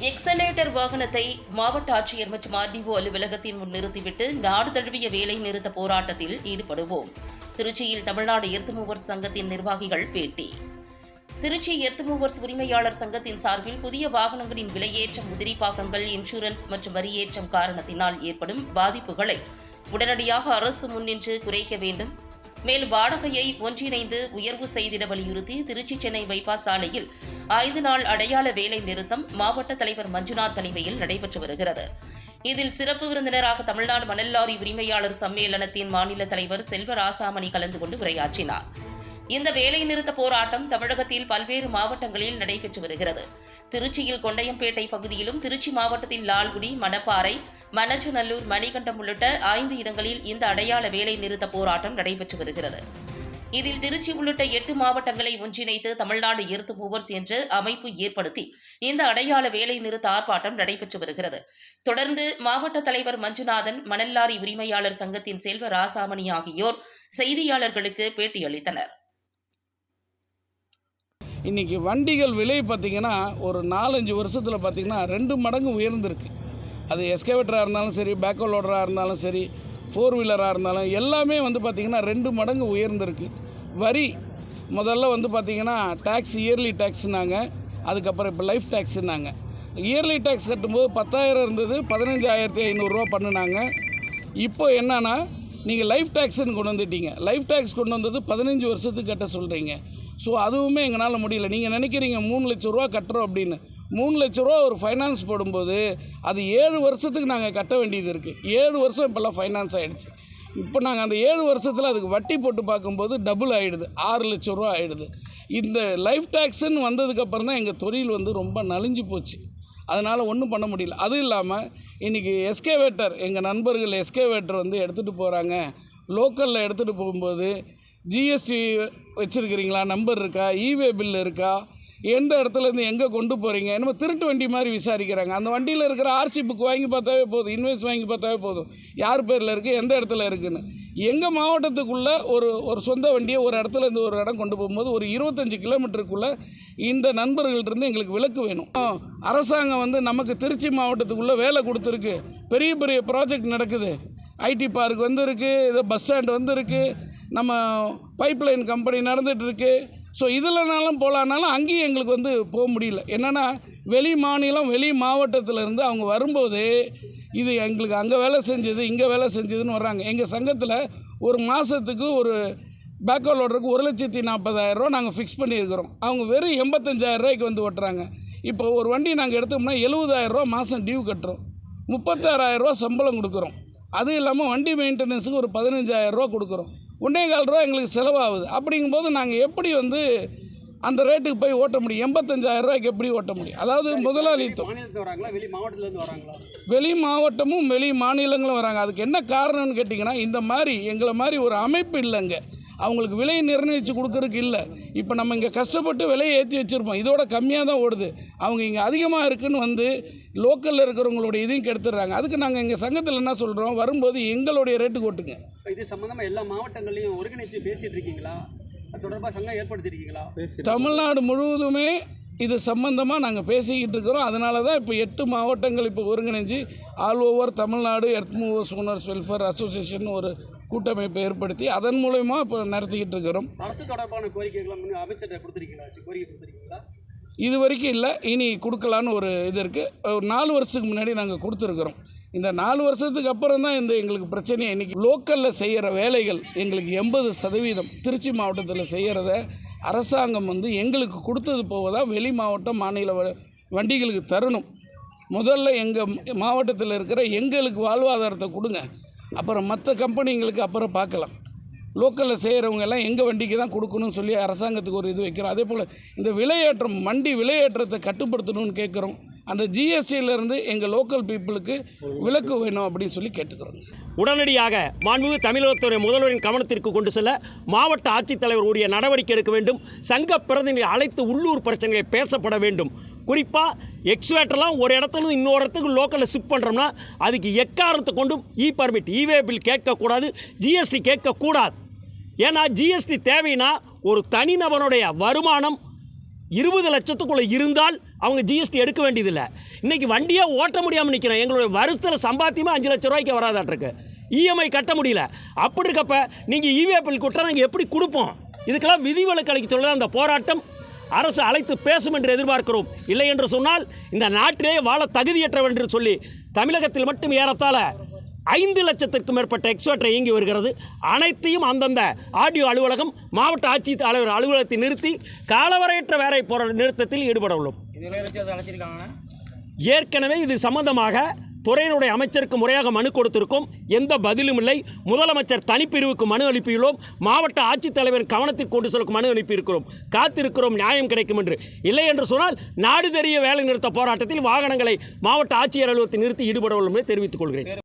Escalator வாகனத்தை மாவட்ட ஆட்சியர் மற்றும் ஆர்டிஓ அலுவலகத்தின் முன் நிறுத்திவிட்டு நாடு தழுவிய வேலை நிறுத்த போராட்டத்தில் ஈடுபடுவோம். திருச்சியில் தமிழ்நாடு எர்த்துமூவர் சங்கத்தின் நிர்வாகிகள் பேட்டி. திருச்சி எர்த்துமூவர்ஸ் உரிமையாளர் சங்கத்தின் சார்பில் புதிய வாகனங்களின் விலையேற்றம் உதிரி பாகங்கள் இன்சூரன்ஸ் மற்றும் வரியேற்றம் காரணத்தினால் ஏற்படும் பாதிப்புகளை உடனடியாக அரசு முன்னின்று குறைக்க வேண்டும். மேல் வாடகையை ஒன்றிணைந்து உயர்வு செய்திட வலியுறுத்தி திருச்சி சென்னை பைபாஸ் சாலையில் ஐந்து நாள் அடையாள வேலை நிறுத்தம் மாவட்ட தலைவர் மஞ்சுநாத் தலைமையில் நடைபெற்று வருகிறது. இதில் சிறப்பு விருந்தினராக தமிழ்நாடு மணல் லாரி உரிமையாளர் சம்மேளனத்தின் மாநில தலைவர் செல்வ ராசாமணி கலந்து கொண்டு உரையாற்றினார். இந்த வேலைநிறுத்த போராட்டம் தமிழகத்தில் பல்வேறு மாவட்டங்களில் நடைபெற்று வருகிறது. திருச்சியில் கொண்டையம்பேட்டை பகுதியிலும் திருச்சி மாவட்டத்தில் லால்குடி மணப்பாறை மணச்சநல்லூர் மணிகண்டம் உள்ளிட்ட ஐந்து இடங்களில் இந்த அடையாள வேலை நிறுத்த போராட்டம் நடைபெற்று வருகிறது. இதில் திருச்சி உள்ளிட்ட எட்டு மாவட்டங்களை ஒன்றிணைத்து தமிழ்நாடு எர்த்து மூவர்ஸ் என்ற அமைப்பு ஏற்படுத்தி இந்த அடையாள வேலை நிறுத்த ஆர்ப்பாட்டம் நடைபெற்று வருகிறது. தொடர்ந்து மாவட்ட தலைவர் மஞ்சுநாதன் மணல்லாரி உரிமையாளர் சங்கத்தின் செல்வ ராசாமணி ஆகியோர் செய்தியாளர்களுக்கு பேட்டியளித்தனர். இன்றைக்கி வண்டிகள் விலை பார்த்திங்கன்னா ஒரு நாலஞ்சு வருஷத்தில் பார்த்திங்கன்னா ரெண்டு மடங்கு உயர்ந்திருக்கு. அது எஸ்கேவேட்டராக இருந்தாலும் சரி பேக்கோ லோடராக இருந்தாலும் சரி ஃபோர் வீலராக இருந்தாலும் எல்லாமே வந்து பார்த்திங்கன்னா ரெண்டு மடங்கு உயர்ந்திருக்கு. வரி முதல்ல வந்து பார்த்திங்கன்னா டேக்ஸ் இயர்லி டேக்ஸ்னாங்க அதுக்கப்புறம் இப்போ லைஃப் டேக்ஸ்னாங்க இயர்லி டேக்ஸ் கட்டும்போது பத்தாயிரம் இருந்தது பதினஞ்சாயிரத்தி ஐநூறுரூவா பண்ணினாங்க. இப்போ என்னென்னா நீங்கள் லைஃப் டேக்ஸ்னு கொண்டு வந்துட்டீங்க. லைஃப் டேக்ஸ் கொண்டு வந்தது பதினஞ்சு வருஷத்துக்கு கட்ட சொல்கிறீங்க ஸோ அதுவுமே எங்களால் முடியல. நீங்கள் நினைக்கிறீங்க மூணு லட்ச ரூபா கட்டுறோம் அப்படின்னு. மூணு லட்ச ரூபா ஒரு ஃபைனான்ஸ் போடும்போது அது ஏழு வருஷத்துக்கு நாங்கள் கட்ட வேண்டியது இருக்குது ஏழு வருஷம் இப்போல்லாம் ஃபைனான்ஸ் ஆகிடுச்சு இப்போ நாங்கள் அந்த ஏழு வருஷத்தில் அதுக்கு வட்டி போட்டு பார்க்கும்போது டபுள் ஆகிடுது ஆறு லட்ச ரூபா ஆகிடுது இந்த லைஃப் டேக்ஸுன்னு வந்ததுக்கப்புறம் தான் எங்கள் தொழில் வந்து ரொம்ப நலிஞ்சு போச்சு. அதனால் ஒன்றும் பண்ண முடியல. அதுவும் இல்லாமல் இன்றைக்கி எஸ்கேவேட்டர் எங்கள் நண்பர்கள் எஸ்கேவேட்டர் வந்து எடுத்துகிட்டு போகிறாங்க லோக்கலில் எடுத்துகிட்டு போகும்போது ஜிஎஸ்டி வச்சுருக்கிறீங்களா? நம்பர் இருக்கா? இவே பில் இருக்கா? எந்த இடத்துலேருந்து எங்கே கொண்டு போகிறீங்க என்னமோ திருட்டு வண்டி மாதிரி விசாரிக்கிறாங்க. அந்த வண்டியில் இருக்கிற ஆர்சி புக் வாங்கி பார்த்தாவே போதும். இன்வெஸ்ட் வாங்கி பார்த்தாவே போதும். யார் பேரில் இருக்குது எந்த இடத்துல இருக்குன்னு. எங்கள் மாவட்டத்துக்குள்ளே ஒரு ஒரு சொந்த வண்டியை ஒரு இடத்துல இருந்து ஒரு இடம் கொண்டு போகும்போது ஒரு இருபத்தஞ்சி கிலோமீட்டருக்குள்ளே இந்த நண்பர்கள்ட்டருந்து எங்களுக்கு விலக்கு வேணும். அரசாங்கம் வந்து நமக்கு திருச்சி மாவட்டத்துக்குள்ளே வேலை கொடுத்துருக்கு. பெரிய பெரிய ப்ராஜெக்ட் நடக்குது. ஐடி பார்க் வந்துருக்கு இது பஸ் ஸ்டாண்ட் வந்துருக்கு. நம்ம பைப்லைன் கம்பெனி நடந்துகிட்ருக்கு ஸோ இதில்னாலும் போகலான்னாலும் அங்கேயும் எங்களுக்கு வந்து போக முடியல. என்னென்னா வெளி மாநிலம் வெளி மாவட்டத்திலேருந்து அவங்க வரும்போது இது எங்களுக்கு அங்கே வேலை செஞ்சது இங்கே வேலை செஞ்சதுன்னு வர்றாங்க. எங்கள் சங்கத்தில் ஒரு மாதத்துக்கு ஒரு பேக்கோ ஓடுறதுக்கு ஒரு லட்சத்தி நாற்பதாயிரரூவா நாங்கள் ஃபிக்ஸ் பண்ணியிருக்கிறோம். அவங்க வெறும் எண்பத்தஞ்சாயிரரூவாய்க்கு வந்து ஓட்டுறாங்க. இப்போ ஒரு வண்டி நாங்கள் எடுத்தோம்னா எழுபதாயிரரூவா மாதம் டியூ கட்டுறோம். முப்பத்தாறாயிரரூவா சம்பளம் கொடுக்குறோம். அதுவும் இல்லாமல் வண்டி மெயின்டெனன்ஸுக்கு ஒரு பதினஞ்சாயிரரூவா கொடுக்குறோம். ஒன்றே கால் ரூபா எங்களுக்கு செலவாகுது. அப்படிங்கும்போது நாங்கள் எப்படி வந்து அந்த ரேட்டுக்கு போய் ஓட்ட முடியும்? எண்பத்தஞ்சாயிரம் ரூபாய்க்கு எப்படி ஓட்ட முடியும்? அதாவது முதலாளித்துவம். வெளி மாவட்டமும் வெளி மாநிலங்களும் வராங்க. அதுக்கு என்ன காரணம்னு கேட்டிங்கன்னா இந்த மாதிரி எங்களை மாதிரி ஒரு அமைப்பு இல்லைங்க. அவங்களுக்கு விலையை நிர்ணயித்து கொடுக்கறதுக்கு இல்லை. இப்போ நம்ம இங்கே கஷ்டப்பட்டு விலையை ஏற்றி வச்சுருப்போம். இதோட கம்மியாக தான் ஓடுது. அவங்க இங்கே அதிகமாக இருக்குன்னு வந்து லோக்கலில் இருக்கிறவங்களுடைய இதையும் கெடுத்துடுறாங்க. அதுக்கு நாங்கள் எங்கள் சங்கத்தில் என்ன சொல்கிறோம் வரும்போது எங்களுடைய ரேட்டுக்கு ஓட்டுங்க. இது சம்மந்தமாக எல்லா மாவட்டங்கள்லையும் ஒருங்கிணைச்சு பேசிட்டு இருக்கீங்களா? தொடர்பாக சங்கம் ஏற்படுத்தியிருக்கீங்களா தமிழ்நாடு முழுவதுமே இது சம்பந்தமாக நாங்கள் பேசிக்கிட்டு இருக்கிறோம். அதனால தான் இப்போ எட்டு மாவட்டங்கள் இப்போ ஒருங்கிணைஞ்சு all over Tamil Nadu earth movers owners welfare association ஒரு கூட்டமைப்பை ஏற்படுத்தி அதன் மூலயமா இப்போ நடத்திக்கிட்டு இருக்கிறோம். அரசு தொடர்பான கோரிக்கைகளை அமைச்சர்கிட்ட கொடுத்துருக்கீங்களா? கோரிக்கை கொடுத்துருக்கீங்களா? இது வரைக்கும் இல்லை. இனி கொடுக்கலான்னு ஒரு இது இருக்குது ஒரு நாலு வருஷத்துக்கு முன்னாடி நாங்கள் கொடுத்துருக்குறோம். இந்த நாலு வருஷத்துக்கு அப்புறம் தான் இந்த எங்களுக்கு பிரச்சனையே. இன்றைக்கி லோக்கலில் செய்கிற வேலைகள் எங்களுக்கு எண்பது சதவீதம். திருச்சி மாவட்டத்தில் செய்கிறத அரசாங்கம் வந்து எங்களுக்கு கொடுத்தது போக தான் வெளி மாவட்டம் மாநில வ- வண்டிகளுக்கு தரணும். முதல்ல எங்கள் மாவட்டத்தில் இருக்கிற எங்களுக்கு வாழ்வாதாரத்தை கொடுங்க. அப்புறம் மற்ற கம்பெனிங்களுக்கு அப்புறம் பார்க்கலாம். லோக்கலில் செய்கிறவங்க எல்லாம் எங்கள் வண்டிக்கு தான் கொடுக்கணும்னு சொல்லி அரசாங்கத்துக்கு ஒரு இது வைக்கிறோம். அதே போல் இந்த விலையேற்றம் வண்டி விலையேற்றத்தை கட்டுப்படுத்தணும்னு கேட்குறோம். அந்த ஜிஎஸ்டியிலேருந்து எங்கள் லோக்கல் பீப்புளுக்கு விலக்கு வேணும் அப்படின்னு சொல்லி கேட்டுக்கிறோம். உடனடியாக மாண்புமிகு தமிழகத்துறை முதல்வரின் கவனத்திற்கு கொண்டு செல்ல மாவட்ட ஆட்சித்தலைவர் உரிய நடவடிக்கை எடுக்க வேண்டும். சங்க பிரதிநிதி அழைத்து உள்ளூர் பிரச்சனைகளை பேசப்பட வேண்டும். குறிப்பாக எக்ஸ்வேட்டர்லாம் ஒரு இடத்துலருந்து இன்னொரு இடத்துக்கு லோக்கலில் ஷிஃப்ட் பண்ணுறோம்னா அதுக்கு எக்காரணத்தை கொண்டும் e permit e way bill கேட்கக்கூடாது ஜிஎஸ்டி கேட்கக்கூடாது. ஏன்னா ஜிஎஸ்டி தேவைன்னா ஒரு தனிநபருடைய வருமானம் இருபது லட்சத்துக்குள்ளே இருந்தால் அவங்க ஜிஎஸ்டி எடுக்க வேண்டியதில்லை. இன்றைக்கி வண்டியே ஓட்ட முடியாமல் நிற்கிறோம் எங்களுடைய வருஷத்தில் சம்பாத்தியமாக அஞ்சு லட்ச ரூபாய்க்கு வராதாட்டிருக்கு இஎம்ஐ கட்ட முடியல. அப்படி இருக்கப்ப நீங்கள் இவே பில் கொடுத்தா நாங்கள் எப்படி கொடுப்போம்? இதுக்கெல்லாம் விதிவிலக்கு அளிக்க சொல்ல அந்த போராட்டம்? அரசு அழைத்து பேசும் என்று எதிர்பார்க்கிறோம். இல்லை என்று சொன்னால் இந்த நாட்டிலே வாழ தகுதியற்றவர் என்று சொல்லி தமிழகத்தில் மட்டும் ஏறத்தாழ ஐந்து லட்சத்திற்கும் மேற்பட்ட எக்ஸ்வேட்டர் இயங்கி வருகிறது. அனைத்தையும் அந்தந்த ஆடியோ அலுவலகம் மாவட்ட ஆட்சித்தலைவர் அலுவலகத்தை நிறுத்தி காலவரையற்ற வேலை போற நிறுத்தத்தில் ஈடுபட உள்ளோம். ஏற்கனவே இது சம்பந்தமாக துறையினுடைய அமைச்சருக்கு முறையாக மனு கொடுத்திருக்கோம். எந்த பதிலும் இல்லை. முதலமைச்சர் தனிப்பிரிவுக்கு மனு அனுப்பியுள்ளோம். மாவட்ட ஆட்சித்தலைவரின் கவனத்திற்கு கொண்டு செல்லும் மனு அனுப்பியிருக்கிறோம். காத்திருக்கிறோம். நியாயம் கிடைக்கும் என்று. இல்லை என்று சொன்னால் நாடு தெரிய வேலை நிறுத்த போராட்டத்தில் வாகனங்களை மாவட்ட ஆட்சியர் அலுவலகத்தில் நிறுத்தி ஈடுபட உள்ளோம் தெரிவித்துக் கொள்கிறேன்.